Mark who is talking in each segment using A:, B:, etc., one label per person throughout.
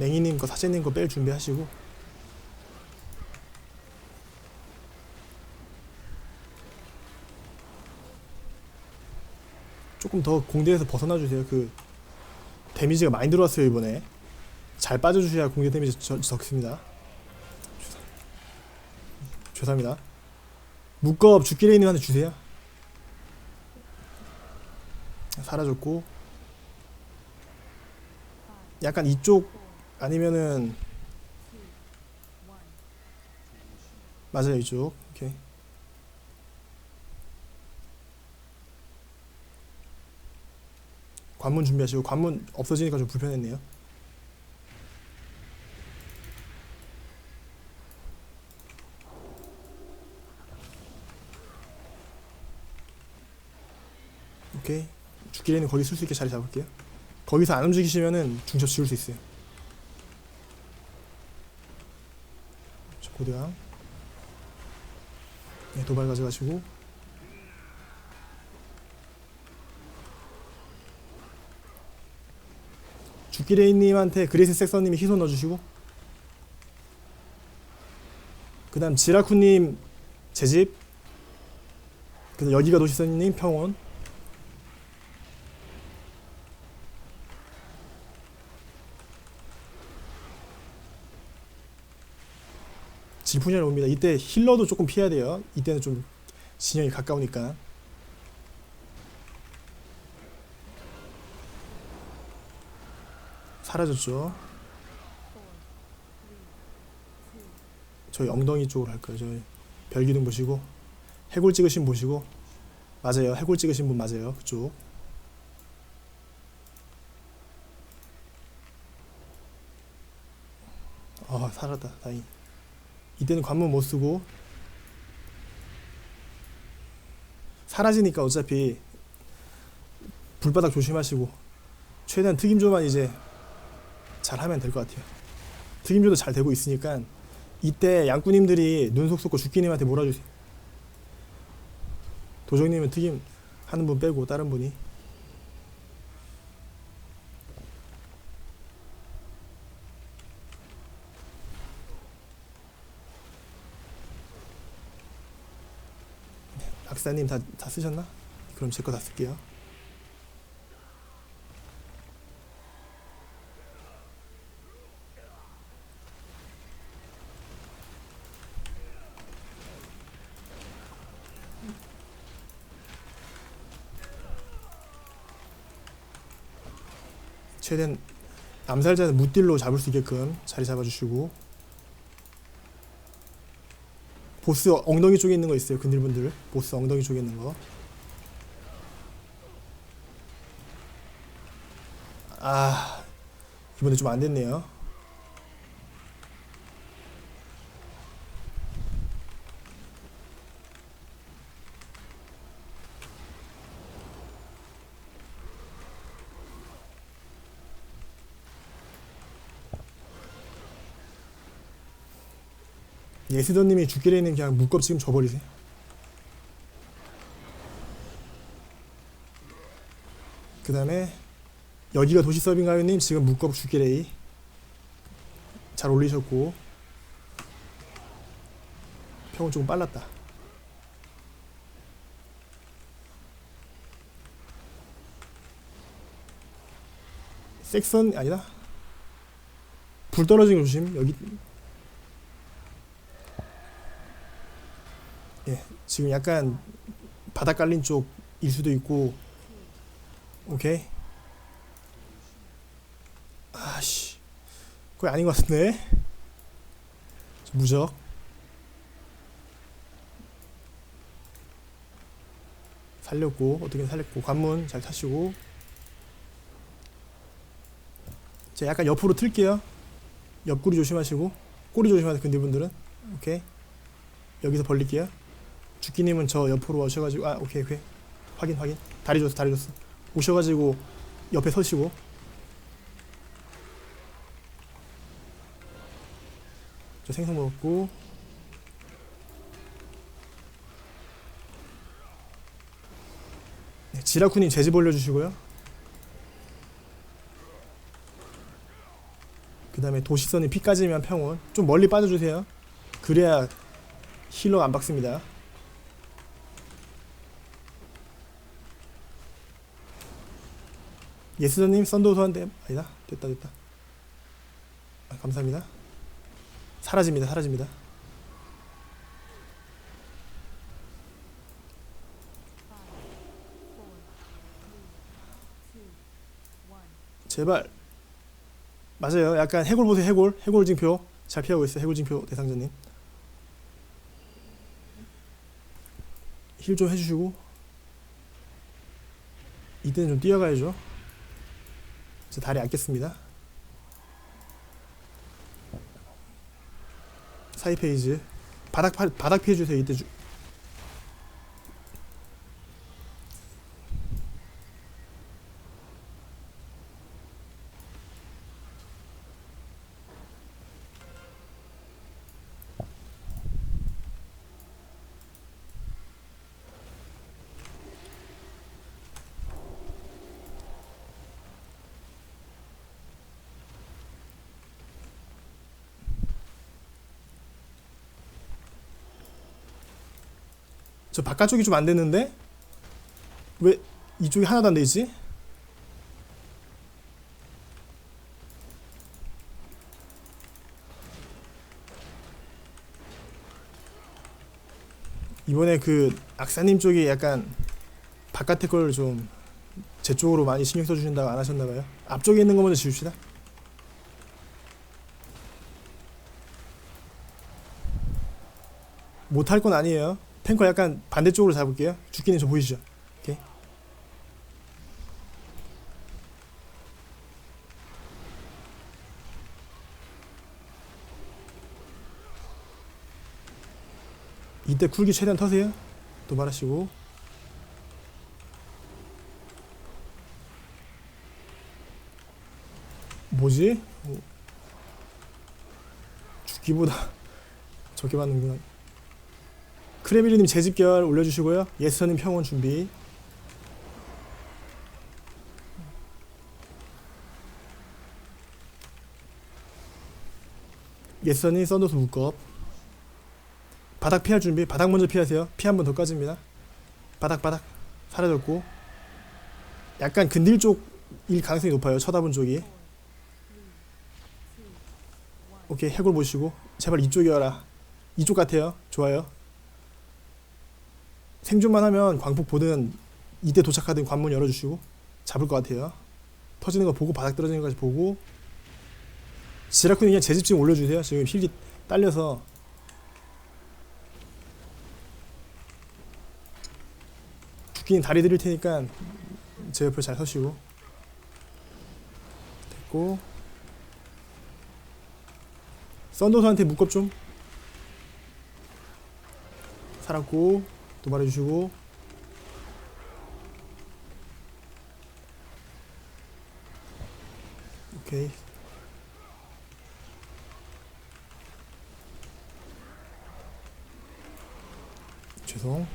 A: 네, 맹이님 거 사제님 거 뺄 준비하시고 조금 더 공대에서 벗어나 주세요. 그 데미지가 많이 들어왔어요 이번에. 잘 빠져주셔야 공대 데미지 저- 적습니다. 죄송- 죄송합니다. 묶업 죽기레이님한테 주세요. 사라졌고 약간 이쪽 아니면은 맞아요 이쪽. 오케이. 관문 준비하시고 관문 없어지니까 좀 불편했네요. 오케이. 죽기에는 거기 쓸 수 있게 자리 잡을게요. 거기서 안 움직이시면은 중첩 지울 수 있어요 저 고대왕. 네, 도발 가져가시고. 죽기레이님한테 그레이스 섹서님이 희소 넣어주시고. 그 다음 지라쿠님 제집. 그 여기가 도시선님 평원 질풍이라 옵니다. 이때 힐러도 조금 피해야 돼요. 이때는 좀 진영이 가까우니까. 사라졌죠. 저희 엉덩이 쪽으로 할 거예요. 저희 별기둥 보시고 해골 찍으신 분 보시고 맞아요. 해골 찍으신 분 맞아요. 그쪽. 아 살았다. 다행. 이때는 관문 못 쓰고 사라지니까 어차피 불바닥 조심하시고 최대한 특임조만 이제 잘 하면 될 것 같아요. 특임조도 잘 되고 있으니까 이때 양꾼님들이 눈속 쏟고 죽기님한테 몰아주세요. 도정님은 특임 하는 분 빼고 다른 분이 박사님 다, 다 쓰셨나? 그럼 제 거 다 쓸게요. 최대한 암살자는 무딜로 잡을 수 있게끔 자리 잡아주시고 보스 엉덩이 쪽에 있는 거 있어요 근딜분들 보스 엉덩이 쪽에 있는 거 아, 이번에 좀 안 됐네요. 예스더님이 죽기레는 그냥 묶업 지금 줘버리세요. 그 다음에 여기가 도시 서빙가요님 지금 묶업 죽기레이 잘 올리셨고 평은 조금 빨랐다. 섹선 아니다. 불거 조심. 여기 예, 지금 약간 바닥 깔린 쪽일 수도 있고 오케이. 아씨 그거 아닌 것 같은데? 저 무적. 살렸고 어떻게 살렸고 관문 잘 타시고. 제가 약간 옆으로 틀게요. 옆구리 조심하시고 꼬리 조심하세요 근딜분들은. 오케이. 여기서 벌릴게요 죽기님은 저 옆으로 오셔가지고 아 오케이 오케이. 확인 확인. 다리 줬어 다리 줬어. 오셔가지고 옆에 서시고. 저 생선 먹었고. 네, 지라쿠님 제집 올려주시고요. 그 다음에 도시선이 피까지면 평온. 좀 멀리 빠져주세요. 그래야 힐러가 안 박습니다 예스더님 썬더우소한테 아니다. 됐다 됐다. 아, 감사합니다. 사라집니다 사라집니다. 제발. 맞아요. 약간 해골 보세요 해골. 해골 징표. 잘 피하고 있어요 해골 징표 대상자님. 힐 좀 해주시고. 이때는 좀 뛰어가야죠 제 다리 아꼈습니다. 사이 페이지. 바닥 파, 바닥 피해 주세요. 이때 주, 저 바깥쪽이 좀 안 됐는데 왜 이쪽이 하나도 안 되지? 이번에 그 악사님 쪽이 약간 바깥에 걸 좀 제 쪽으로 많이 신경 써주신다고 안 하셨나봐요. 앞쪽에 있는 거 먼저 지웁시다. 못할 건 아니에요. 탱커 약간 반대쪽으로 잡을게요. 죽기는 저 보이시죠? 이때 쿨기 최대한 터세요. 도발하시고. 뭐지? 어. 죽기보다 적게 받는구나. 크레밀리님 재집결 올려주시고요. 예스터님 평온 준비. 예스터님 썬더스 묶업. 바닥 피할 준비. 바닥 먼저 피하세요. 피 한 번 더 까집니다. 바닥 바닥 사라졌고. 약간 근딜 쪽일 가능성이 높아요. 쳐다본 쪽이. 오케이 해골 보시고 제발 이쪽이어라. 이쪽 같아요. 좋아요. 생존만 하면 광폭 보든 이때 도착하든 관문 열어주시고 잡을 것 같아요. 터지는 거 보고 바닥 떨어지는 거까지 보고 지라쿤이 그냥 제 집 지금 올려주세요. 지금 힐기 딸려서. 죽기는 다리 드릴 테니까 제 옆에 잘 서시고. 됐고. 썬더스한테 묶업 좀. 살았고 도발해 주시고. 오케이. 죄송.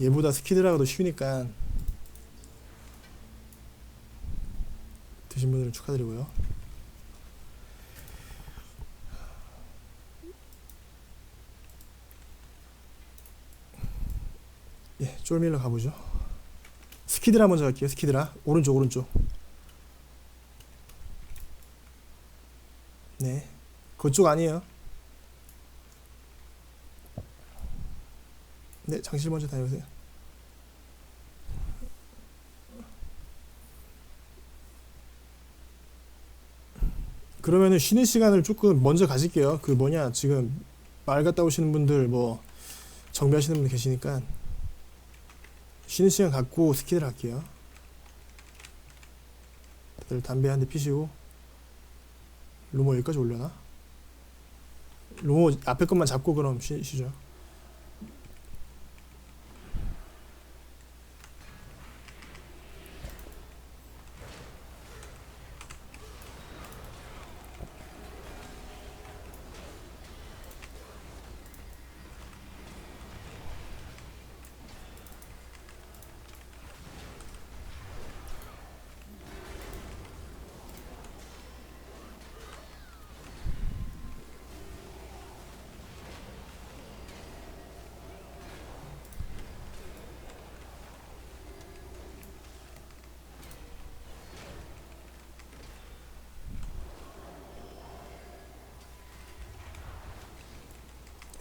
A: 얘보다 스키드라가 더 쉬우니까 드신 분들은 축하드리고요 예, 쫄밀러 가보죠. 스키드라 먼저 갈게요. 스키드라 오른쪽 오른쪽. 네, 그쪽 아니에요. 네, 장실 먼저 다녀오세요. 그러면은 쉬는 시간을 조금 먼저 가질게요. 그 뭐냐 지금 말 갔다 오시는 분들 뭐 정비하시는 분들 계시니까 쉬는 시간 갖고 스키를 할게요. 다들 담배 한 대 피시고 루모 여기까지 올려나? 루모 앞에 것만 잡고 그럼 쉬, 쉬죠.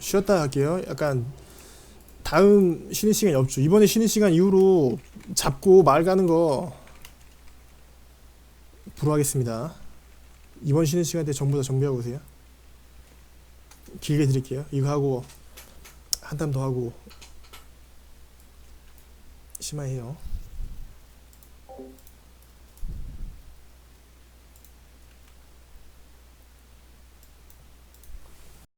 A: 쉬었다 할게요. 약간 다음 쉬는 시간이 없죠. 이번에 쉬는 시간 이후로 잡고 말 가는 거 불허하겠습니다. 이번 쉬는 시간 때 전부 다 정비하고 오세요. 길게 드릴게요. 이거 하고 한땀 더 하고 심하해요.